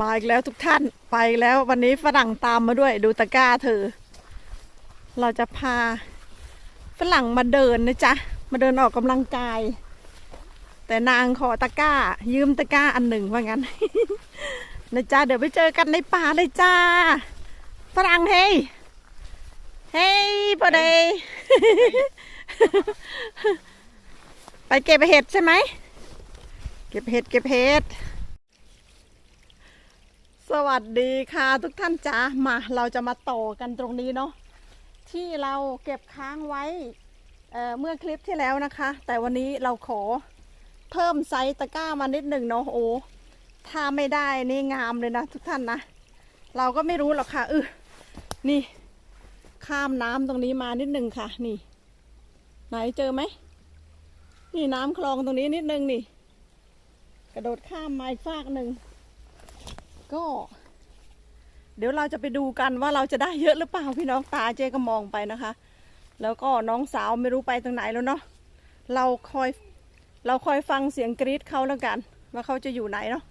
มาอีกแล้วทุกท่านไปอีกแล้ววันนี้ฝรั่งตามมาด้วยดูตะกร้าเธอ เราจะพาฝรั่งมาเดินนะจ๊ะ มาเดินออกกำลังกาย แต่นางขอตะกร้า ยืมตะกร้าอันหนึ่งว่างั้นนะจ๊ะเดี๋ยวไปเจอกันในป่าเลยจ้า ฝรั่งเฮ้ยเฮ้ยพอดีไปเก็บเห็ดใช่ไหม เก็บเห็ดเก็บเห็ด สวัสดีค่ะทุกท่านจ้ามาเราจะมาต่อกันตรงนี้เนาะที่เราเก็บค้างไว้เเมื่อคลิปที่แล้วนะคะ แต่วันนี้เราขอเพิ่มไซส์ตะกร้ามานิดหนึ่งเนาะโอ้ถ้าไม่ได้นี่งามเลยนะทุกท่านนะ เราก็ไม่รู้หรอกค่ะเออนี่ ข้ามน้ำตรงนี้มานิดหนึ่งค่ะ นี่ ไหนเจอไหมนี่น้ำคลองตรงนี้นิดนึงนี่ กระโดดข้ามมาอีกฟากหนึ่ง ก็ เดี๋ยวเราจะไปดูกันว่าเราจะได้เยอะหรือเปล่าพี่น้องตาเจ๊ก็มองไปนะคะ แล้วก็น้องสาวไม่รู้ไปตรงไหนแล้วเนาะเราคอยเราคอยฟังเสียงกรี๊ดเขาแล้วกัน ว่าเขาจะอยู่ไหนเนาะ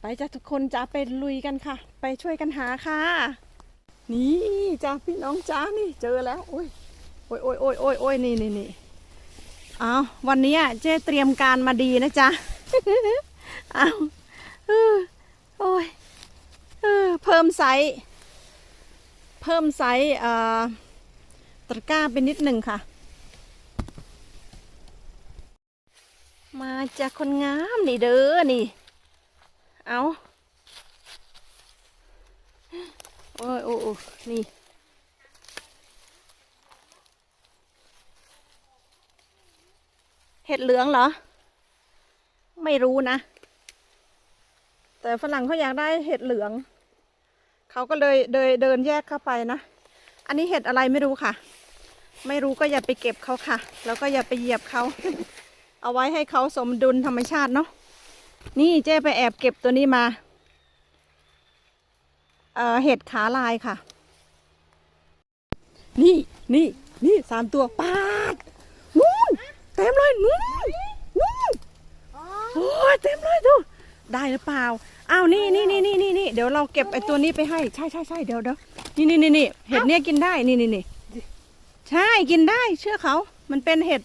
ไปจ้ะทุกคนจ้าไปลุยกันค่ะ ไปช่วยกันหาค่ะ นี่จ้าพี่น้องจ้านี่เจอแล้วโอ้ยโอ้ยโอ้ยโอ้ยโอ้ยโอ้ยนี่นี่นี่เอาวันนี้เจ๊เตรียมการมาดีนะจ๊ะเอา โอ้ยเออเพิ่มไซส์เพิ่มไซส์เอ่อตะกร้าไปนิดหนึ่งค่ะ มาจากคนงามนี่เด้อนี่ เอาโอ้ยโอ้โอ้นี่เห็ดเหลืองเหรอ ไม่รู้นะ แต่ฝรั่งเขาอยากได้เห็ดเหลือง เขาก็เลยเดินเดินแยกเข้าไปนะ อันนี้เห็ดอะไรไม่รู้ค่ะ ไม่รู้ก็อย่าไปเก็บเขาค่ะ แล้วก็อย่าไปเหยียบเขา เอาไว้ให้เขาสมดุลธรรมชาติเนาะ นี่เจ๊ไปแอบเก็บตัวนี้มา เอ่อเห็ดขาลายค่ะ นี่นี่นี่สามตัวปาดนู่นเต็มเลยนู่นนู่นโอ้ยเต็มเลยดูได้หรือเปล่า อ้าวนี่นี่นี่นี่นี่นี่เดี๋ยวเราเก็บไอ้ตัวนี้ไปให้ ใช่ใช่ใช่เดี๋ยวเดี๋ยวนี่นี่นี่นี่เห็ดเนี้ยกินได้นี่นี่นี่ใช่กินได้ เชื่อเขา มันเป็นเห็ด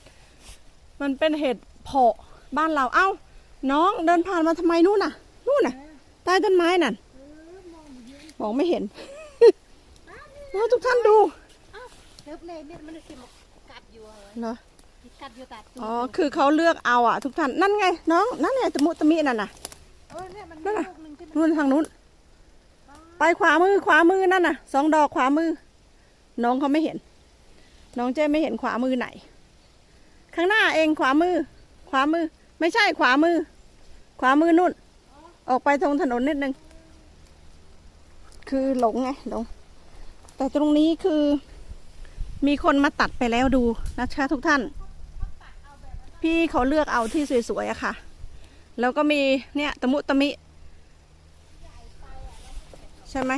มันเป็นเห็ดเพาะบ้านเราเอ้า น้องเดินผ่านมาทำไมนู่นน่ะนู่นน่ะใต้ต้นไม้นั่นมองไม่เห็นแล้วทุกท่านดูเลิฟเลยเนี่ยมันจะมากัดอยู่เหรอเหรอกัดอยู่ตัดอ๋อคือเขาเลือกเอาอะ ทุกท่านนั่นไง น้องนั่นไงตะมุตะมินั่นน่ะ เออเนี่ยมันนั่นน่ะลูกหนึ่งที่มันนู่นทางนู้น ไปขวามือขวามือนั่นน่ะสองดอกขวามือ น้องเขาไม่เห็น น้องเจ้ไม่เห็นขวามือไหน ข้างหน้าเองขวามือ ขวามือ ไม่ใช่ขวามือ ขวามือนู่น ออกไปตรงถนนนิดนึง คือหลงไงหลง แต่ตรงนี้คือ มีคนมาตัดไปแล้วดูนะคะทุกท่าน พี่เขาเลือกเอาที่สวยๆอะค่ะ แล้วก็มีเนี่ยตะมุตะมิ ใช่ไหม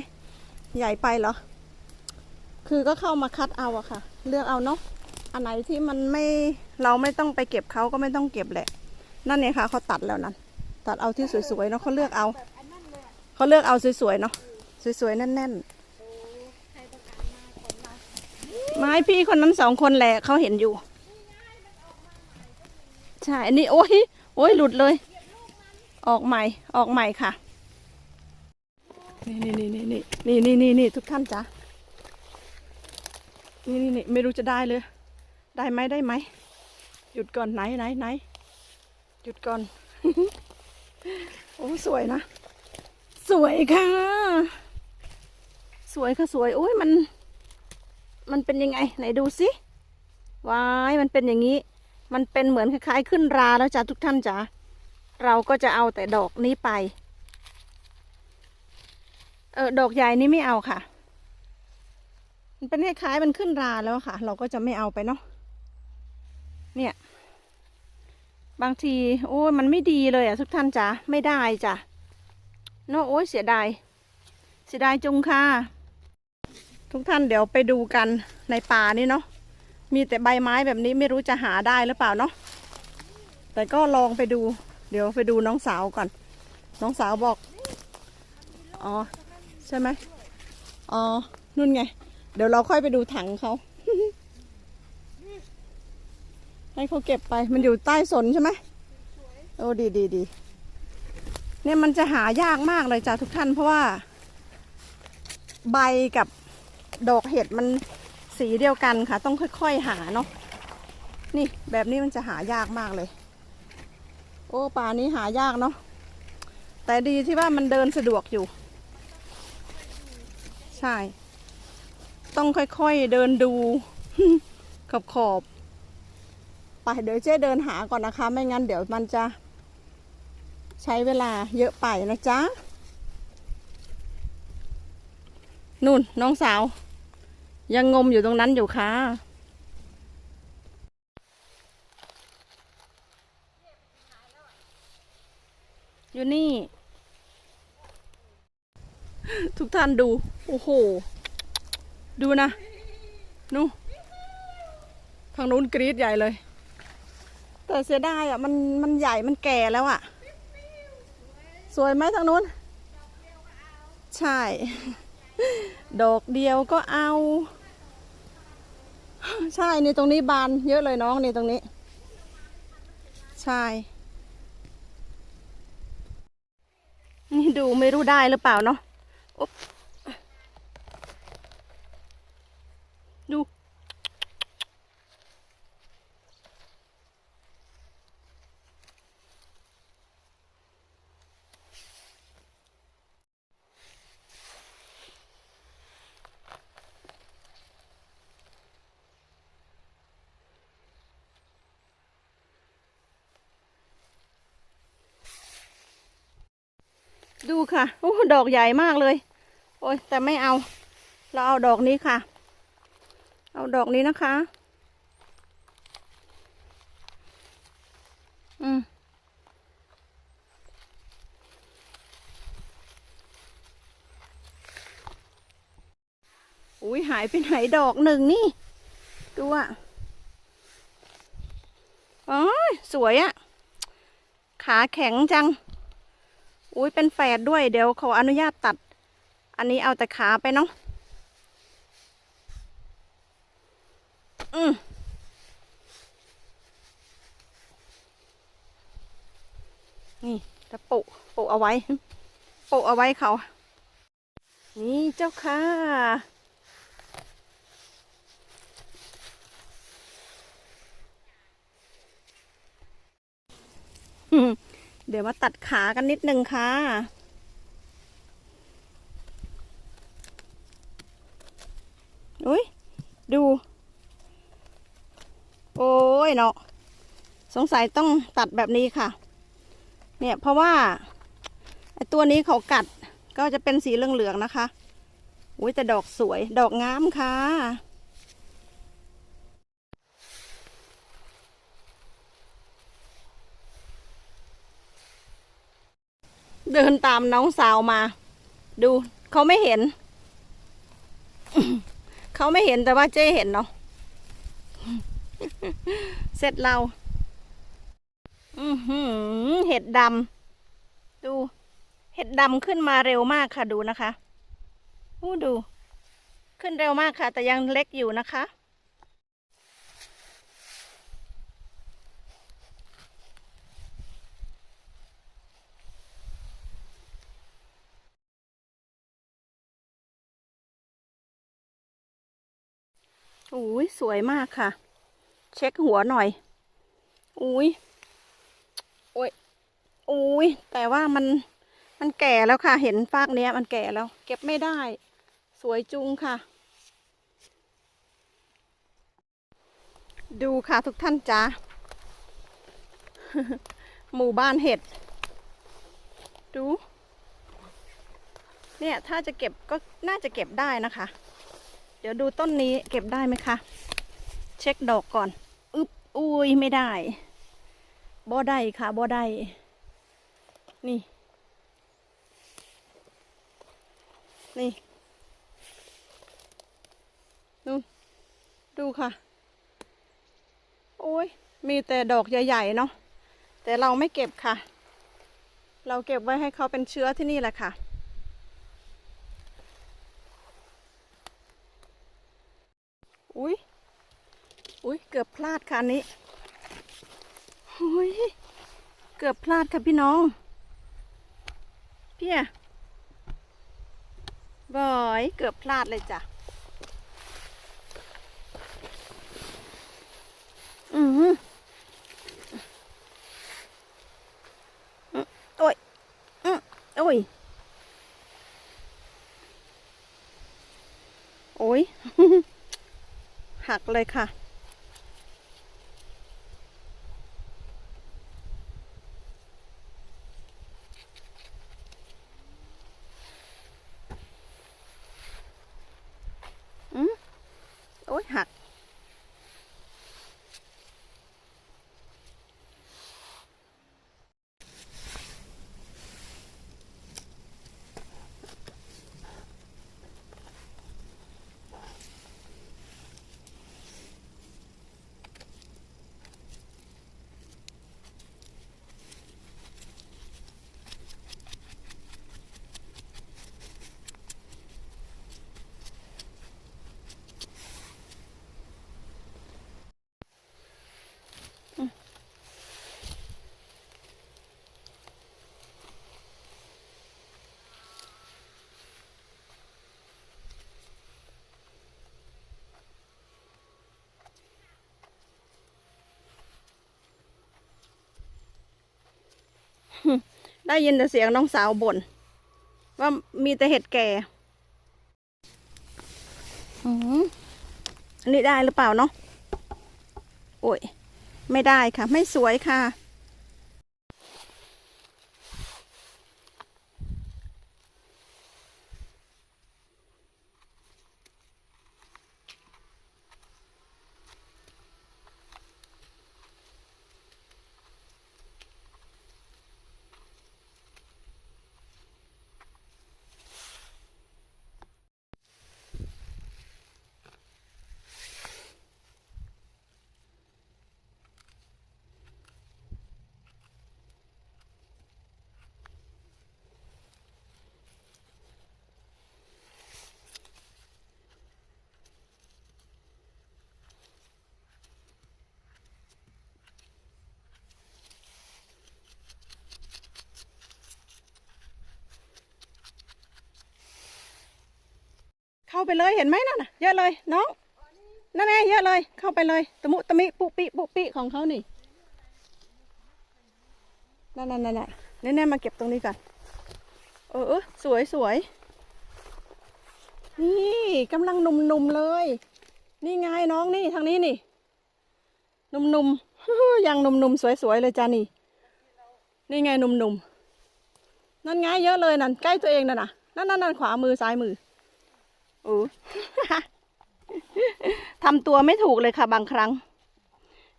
ใหญ่ไปเหรอ คือก็เข้ามาคัดเอาอะค่ะ เลือกเอาเนาะอันไหนที่มันไม่เราไม่ต้องไปเก็บเขาก็ไม่ต้องเก็บแหละ นั่นเนี่ยค่ะเขาตัดแล้วนั่นตัดเอาที่สวยๆเนาะเขาเลือกเอาเขาเลือกเอาสวยๆเนาะสวยๆแน่นๆไม้พี่คนนั้นสองคนแหละเขาเห็นอยู่ใช่อันนี้โอ้ยโอ้ยหลุดเลย ออกใหม่ออกใหม่ค่ะ นี่นี่นี่นี่นี่นี่นี่นี่ทุกท่านจ้ะนี่นี่นี่ไม่รู้จะได้เลย ได้ไหมได้ไหมหยุดก่อนไหนไหนไหนหยุดก่อน โอ้สวยนะ สวยค่ะ สวยค่ะสวยโอ้ยมัน มันเป็นยังไง ไหนดูสิวายมันเป็นอย่างนี้ มันเป็นเหมือนคล้ายๆขึ้นราแล้วจ้ะทุกท่านจ้ะ เราก็จะเอาแต่ดอกนี้ไป เออดอกใหญ่นี่ไม่เอาค่ะ มันเป็นคล้ายๆมันขึ้นราแล้วค่ะ เราก็จะไม่เอาไปเนาะ เนี่ย บางที โอ้ยมันไม่ดีเลยอะทุกท่านจ๋าไม่ได้จ้ะเนาะโอ้ยเสียดาย เสียดายจุงค่ะ ทุกท่านเดี๋ยวไปดูกันในป่านี่เนาะ มีแต่ใบไม้แบบนี้ไม่รู้จะหาได้หรือเปล่าเนาะ แต่ก็ลองไปดู เดี๋ยวไปดูน้องสาวก่อน น้องสาวบอก อ๋อ ใช่ไหมอ๋อ นู่นไง เดี๋ยวเราค่อยไปดูถังเขา ให้เขาเก็บไป มันอยู่ใต้สนใช่ไหมโอ้ดีดีดีเนี่ยมันจะหายากมากเลยจ้ะทุกท่านเพราะว่า ใบกับดอกเห็ดมันสีเดียวกันค่ะ ต้องค่อย ๆ หาเนาะนี่แบบนี้มันจะหายากมากเลย โอ้ป่านี้หายากเนาะแต่ดีที่ว่ามันเดินสะดวกอยู่ ใช่ ต้องค่อยๆเดินดูขอบขอบไปเดี๋ยวเจ๊เดินหาก่อนนะคะ ไม่งั้นเดี๋ยวมันจะ ใช้เวลาเยอะไปนะจ๊ะนู่นน้องสาว ยังงมอยู่ตรงนั้นอยู่ค่ะ อยู่นี่ ทุกท่านดู โอ้โห ดูนะ นู่ทางนู้นกรีดใหญ่เลย แต่เสียดายอะ มันมันใหญ่มันแก่แล้วอะ สวยไหมทางนู้น ใช่ ดอกเดียวก็เอา ใช่ นี่ตรงนี้บานเยอะเลยน้องนี่ตรงนี้ ใช่ นี่ดูไม่รู้ได้หรือเปล่าเนาะ ดูค่ะโอ้ดอกใหญ่มากเลย โอ้ยแต่ไม่เอา เราเอาดอกนี้ค่ะ เอาดอกนี้นะคะ อืมอุ้ยหายไปไหนดอกหนึ่งนี่ ดูอะอ๋อสวยอะ ขาแข็งจัง อุ้ยเป็นแฝดด้วย เดี๋ยวขออนุญาตตัด อันนี้เอาแต่ขาไปเนาะอืมนี่จะปุปุเอาไว้ปุเอาไว้เขา นี่เจ้าค่ะ อืม เดี๋ยวมาตัดขากันนิดนึงค่ะ อุ้ย ดู โอ้ยเนาะ สงสัยต้องตัดแบบนี้ค่ะ เนี่ยเพราะว่าไอตัวนี้เขากัดก็จะเป็นสีเหลืองๆนะคะ อุ้ยแต่ดอกสวย ดอกงามค่ะ เดินตามน้องสาวมา ดูเขาไม่เห็น เขาไม่เห็นแต่ว่าเจ้เห็นเนาะเสร็จเราเห็ดดำดู เห็ดดำขึ้นมาเร็วมากค่ะดูนะคะอู้ดู ขึ้นเร็วมากค่ะ แต่ยังเล็กอยู่นะคะ อุ้ยสวยมากค่ะ เช็คหัวหน่อย อุ้ยโอ้ยอุ้ยแต่ว่ามันมันแก่แล้วค่ะ เห็นฟากเนี้ยมันแก่แล้ว เก็บไม่ได้ สวยจุงค่ะ ดูค่ะทุกท่านจ้าหมู่บ้านเห็ด ดู เนี่ยถ้าจะเก็บก็น่าจะเก็บได้นะคะ เดี๋ยวดูต้นนี้เก็บได้ไหมคะ เช็คดอกก่อน อึบอุ้ยไม่ได้ บ่ได้ค่ะบ่ได้ นี่ นี่นู่นดูค่ะ โอ้ย มีแต่ดอกใหญ่ๆเนาะ แต่เราไม่เก็บค่ะ เราเก็บไว้ให้เขาเป็นเชื้อที่นี่แหละค่ะ อุ้ยอุ้ยเกือบพลาดค่ะอันนี้อุ้ยเกือบพลาดค่ะพี่น้องเพี่ยบอยเกือบพลาดเลยจ้ะอือหืออืมโอ้ยอืมโอ้ย โอ้ย หักเลยค่ะ ได้ยินแต่เสียงน้องสาวบ่นว่ามีแต่เห็ดแก่อืมอันนี้ได้หรือเปล่าเนาะโอ้ย ไม่ได้ค่ะ ไม่สวยค่ะาไปเลยเห็นไหมนั่นน่ะเยอะเลยน้องนั่นไงเยอะเลย เข้าไปเลยตะมุตะมิปุปิปุปิของเขานี่นั่นนั่นนั่นแน่ๆมาเก็บตรงนี้ก่อนเออสวยสวยนี่กำลังหนุ่มๆเลย นี่ไงน้องนี่ทางนี้นี่หนุ่มๆยังหนุ่มๆสวยๆเลยจ้านี่ นี่ไงหนุ่มๆนั่นไงเยอะเลยนั่นใกล้ตัวเองนั่นน่ะนั่นนั่นนั่นขวามือซ้ายมือ โอ้ทำตัวไม่ถูกเลยค่ะบางครั้ง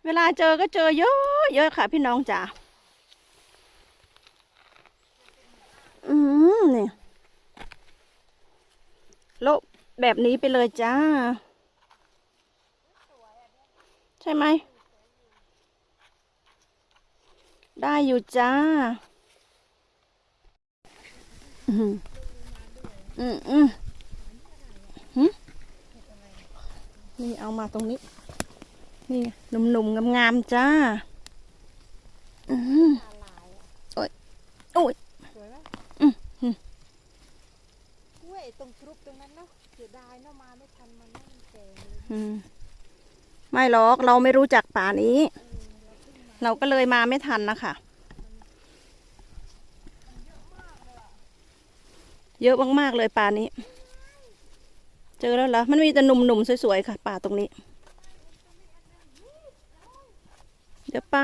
เวลาเจอก็เจอเยอะเยอะค่ะ พี่น้องจ๋าอืมเนี่ยโลบแบบนี้ไปเลยจ้า ใช่ไหม ได้อยู่จ้า อืมอืม อืมนี่เอามาตรงนี้ นี่ไงหนุ่มๆงามๆจ้าอืมโอ้ยโอ้ยสวยไหมอืมอืมกล้วยตรงกรุบตรงนั้นเนาะเสียดายเนาะมาไม่ทันมันนั่นแก่เลยอืมไม่หรอกเราไม่รู้จักป่านี้ เราก็เลยมาไม่ทันนะคะเยอะมากๆเลยป่านี้ เจอแล้วเหรอ มันมีแต่หนุ่มๆสวยๆค่ะ ป่าตรงนี้ เดี๋ยวไป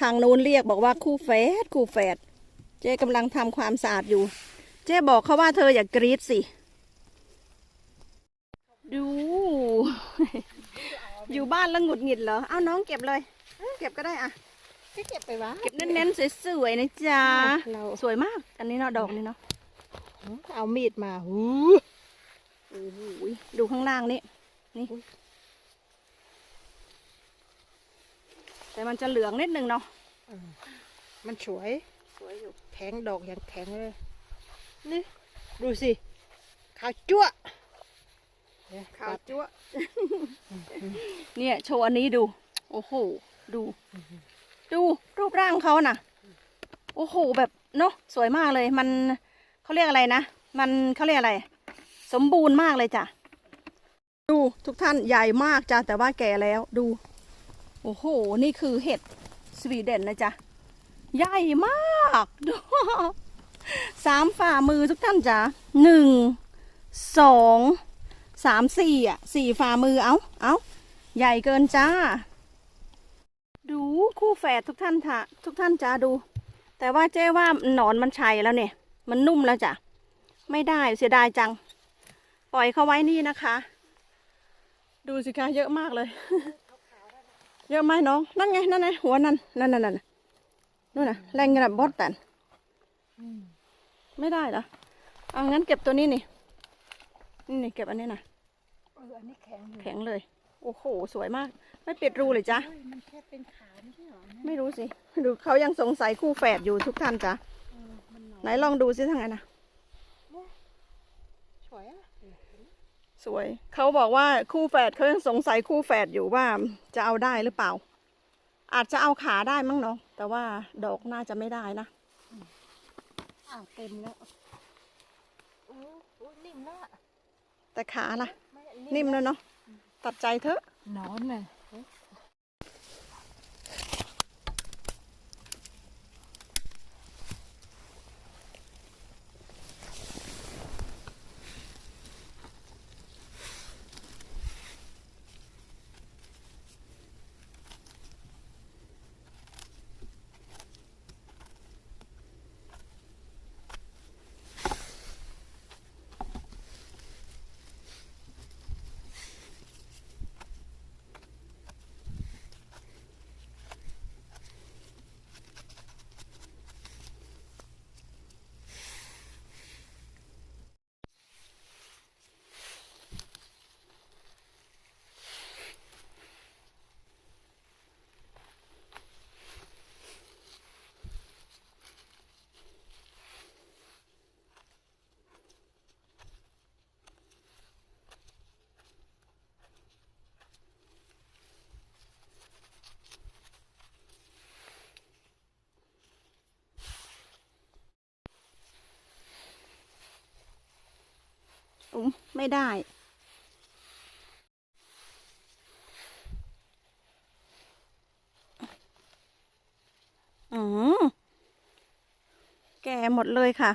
ทางนู้นเรียกบอกว่าคู่แฝดคู่แฝด เจ๊กำลังทำความสะอาดอยู่ เจ๊บอกเขาว่าเธออย่ากกรีดสิ ดู อยู่บ้านแล้วหงุดหงิดเหรอ เอาน้องเก็บเลย ก็บก็ได้อะก็เก็บไปวะ เก็บเน้นๆสวยๆนะจ๊ะเรา สวยมาก อันนี้เนาะดอกนี้เนาะเอามีดมาหูโอ้โหดูข้างล่างนี่นี่แต่มันจะเหลืองนิดนึงเนาะมันสวย สวยอยู่แข็งดอกอย่างแข็งเลย นี่ ดูสิ ขาวจั่วเนี่ยขาวตัดจั๊วะเนี่ย โชว์อันนี้ดู โอ้โห ดู ดูรูปร่างเขาน่ะ โอ้โหแบบเนาะสวยมากเลย มันเขาเรียกอะไรนะ มันเขาเรียกอะไร สมบูรณ์มากเลยจ้ะ ดูทุกท่านใหญ่มากจ้ะแต่ว่าแก่แล้วดู โอ้โห นี่คือเห็ดสวีเดนนะจ๊ะ ใหญ่มากดูสามฝ่ามือทุกท่านจ้ะหนึ่งสองสามสี่อะสี่ฝ่ามือเอาเอาใหญ่เกินจ้า ดูคู่แฝดทุกท่านค่ะทุกท่านจ้าดู แต่ว่าเจ๊ว่าหนอนมันชัยแล้วเนี่ย มันนุ่มแล้วจ้ะไม่ได้เสียดายจัง ปล่อยเขาไว้นี่นะคะ ดูสิคะเยอะมากเลย เยอะไหมน้อง นั่นไงนั่นไงหัวนั่นนั่นนั่นนั่นนู่นน่ะแรงกระบดแต่นอืมไม่ได้เหรอเอางั้นเก็บตัวนี้นี่นี่นี่เก็บอันนี้นะเอออันนี้แข็งอยู่แข็งเลย โอ้โห สวยมาก ไม่ปิดรูเลยจ้ะเฮ้ยมันแค่เป็นขาวไม่ใช่เหรอเนี่ยไม่รู้สิ ดูเขายังสงสัยคู่แฝดอยู่ทุกท่านจ้ะเออมันหนอนไหนลองดูซิทางไหนนะสวยอะสวย เขาบอกว่าคู่แฝดเขายังสงสัยคู่แฝดอยู่ว่าจะเอาได้หรือเปล่า อาจจะเอาขาได้มั้งเนาะแต่ว่าดอกน่าจะไม่ได้นะอ้าวเต็มแล้วโอ้โหนิ่มแล้วอะแต่ขาล่ะไม่นิ่มแล้วเนาะ ตัดใจเถอะนอนเลยม ไม่ได้ อืมแก่หมดเลยค่ะ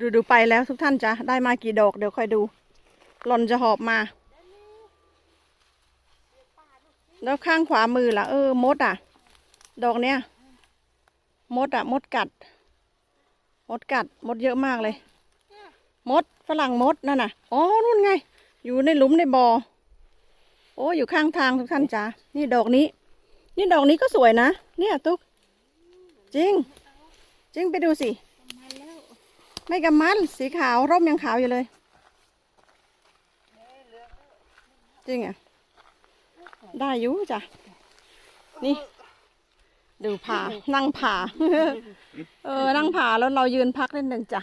ดูดูไปแล้วทุกท่านจ้ะได้มากี่ดอกเดี๋ยวค่อยดูหล่อนจะหอบมา แล้วข้างขวามือล่ะ เออ มดอะ ดอกเนี้ยมดอะ มดกัด มดกัด มดเยอะมากเลย มดฝรั่งมดนั่นน่ะอ๋อนู่นไง อยู่ในหลุมในบ่อโอ้อยู่ข้างทางทุกท่านจ้ะนี่ดอกนี้ นี่ดอกนี้ก็สวยนะเนี่ย ตุ๊กจริง จริงไปดูสิ ไม่กำมันสีขาวร่มยังขาวอยู่เลย จริงอะ ได้อยู่จ้ะ นี่ ดูผ่านั่งผ่าเออ นั่งผ่าแล้วเรายืนพักนิดหนึ่งจ้ะ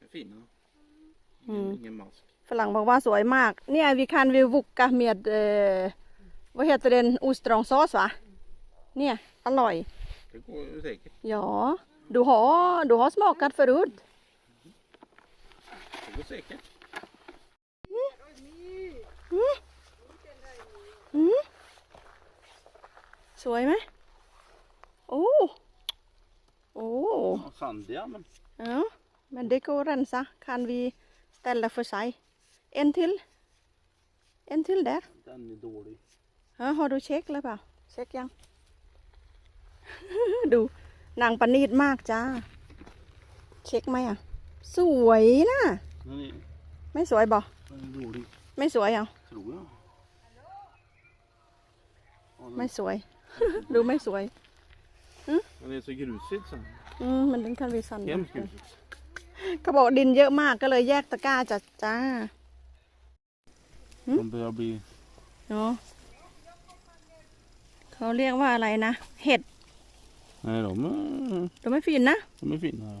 Det är fina. Mm. Ingen mask. ฝรั่งบอกว่าสวยมาก เนี่ยวิคันวิวบุกกะเมียดเอ่อว่าเฮตเรนอูสตรองซอสวะเนี่ย อร่อย Det går ju säkert. Ja, du har, du har smakat förut. Det går säkert. อืมสวยไหมโอ้โอ้ Ja, sandiga men Ja, men det går att rensa. Kan vi ställa för sig. En till. En till där. den är dålig. Ja, har du check แล้วเปล่าเช็คยังดู นางประณีตมากจ้า เช็คไหมอะ สวยนะ Den är ไม่สวยบ่ Den är dålig. ไม่สวยเหรอ Tror jag. Ja, ไม่ den, สวย ดูไม่สวย den är så grusig så. อืมมันเป็นคันวิสัน Hemskt grusigt. เขาบอกดินเยอะมากก็เลยแยกตะกร้าจัดจ้า De börjar bli... เนาะเขาเรียกว่าอะไรนะ เห็ด Nej, de är, ตัวไม่ฟินนะ de är fina. Ja.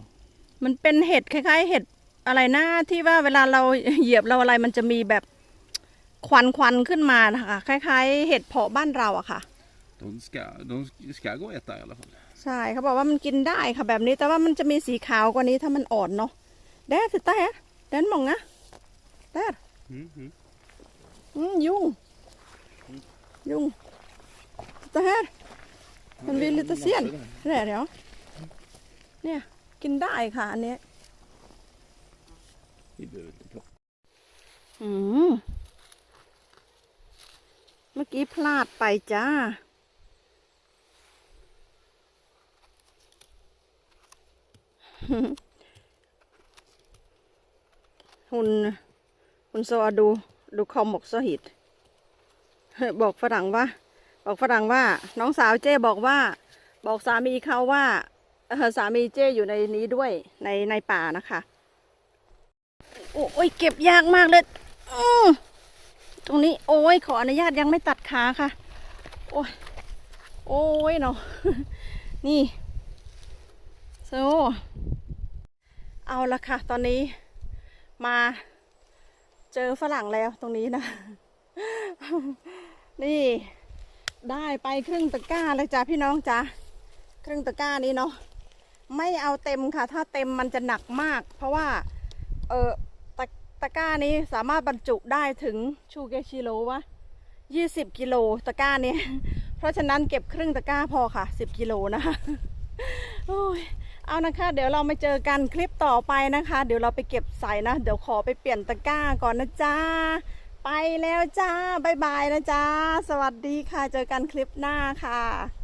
มันเป็นเห็ดคล้ายๆ เห็ดอะไรนะที่ว่าเวลาเราเหยียบเราอะไรมันจะมีแบบควันควันๆขึ้นมานะคะคล้าย ๆ เห็ดเพาะบ้านเราอะค่ะ De ska, de ska gå att äta i alla fall. ใช่เขาบอกว่ามันกินได้ค่ะแบบนี้แต่ว่ามันจะมีสีขาวกว่านี้ถ้ามันอ่อนเนาะแดดสิตาแฮะแดนมองนะแดด Mm, mm. อืมยุงยุงตาแฮะมัน vill lite sen. แดดเดี๋ยวเนี่ย กินได้ค่ะ อันเนี้ย Vi behöver inte plocka. อืมเมื่อกี้พลาดไปจ้า หุ่นหุ่นโซอาดู ดูคอมบอกโซหิต บอกฝรั่งว่า บอกฝรั่งว่าน้องสาวเจ้บอกว่า บอกสามีเขาว่าสามีเจ้อยู่ในนี้ด้วยในในป่านะคะ โอ้ยเก็บยากมากเลยตรงนี้โอ้ยขออนุญาตยังไม่ตัดขาค่ะ โอ้ยโอ้ยเนาะนี่โซเอาละค่ะ ตอนนี้มาเจอฝรั่งแล้วตรงนี้นะ นี่ ได้ไปครึ่งตะกร้าเลยจ้ะพี่น้องจ้ะครึ่งตะกร้านี้เนาะไม่เอาเต็มค่ะ ถ้าเต็มมันจะหนักมาก เพราะว่าเออตะตะกร้านี้สามารถบรรจุได้ถึงชูเกชิโลวะยี่สิบกิโลตะกร้านี้ เพราะฉะนั้นเก็บครึ่งตะกร้าพอค่ะสิบกิโลนะคะโอ้ยเอานะคะ เดี๋ยวเรามาเจอกันคลิปต่อไปนะคะ เดี๋ยวเราไปเก็บใส่นะ เดี๋ยวขอไปเปลี่ยนตะกร้าก่อนนะจ๊ะ ไปแล้วจ้าบายบายนะจ้า สวัสดีค่ะ เจอกันคลิปหน้าค่ะ